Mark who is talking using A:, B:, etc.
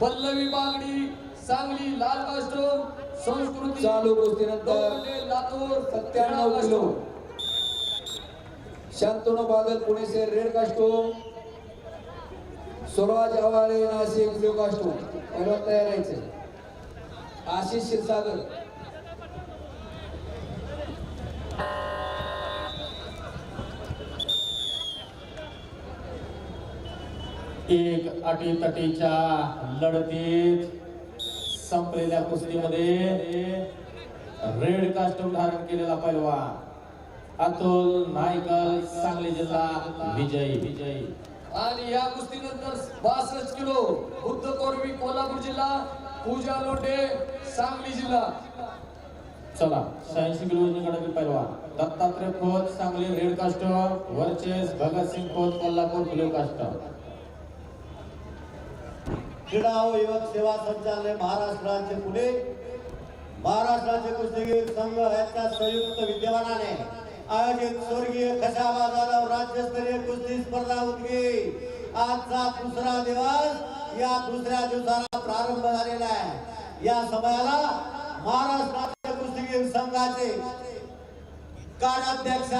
A: पल्लवी बागडी सांगली लाल कास्टोम संस्कृती
B: चालू कुस्तीनंतर
A: लोखंडे, लातूर
B: सत्त्याण्णव किलो. शांतनु बादल पुणे से red costume Swaraj Awale Nashik blue costume तयार राहायचे आशिष क्षीरसागर.
C: एक अटीतटीच्या लढतीत संपलेल्या कुस्तीमध्ये रेड कास्टम धारण केलेला पैलवान अतुल नायकल सांगली जिल्हा विजयी. विजयी
A: आणि या कुस्तीनंतर बासष्ट किलो बुद्ध कोरवी कोल्हापूर जिल्हा पूजा लोटे सांगली जिल्हा.
C: चला शहाऐंशी किलो गडबी पैलवान Dattatray Khot Sangli red costume versus Bhagat Singh Khot Kolhapur blue costume
D: क्रीडा व युवक सेवा संचालय महाराष्ट्र राज्य पुणे महाराष्ट्र राज्य कुस्तीगीर संघ यांच्या संयुक्त विद्यमानाने आयोजित स्वर्गीय खशाबा जाधव राज्यस्तरीय कुस्ती स्पर्धा होती आजचा दुसरा दिवस या दुसऱ्या दिवसाला प्रारंभ झालेला आहे. या समयाला महाराष्ट्र राज्य कुस्तीगीर संघाचे कार्याध्यक्ष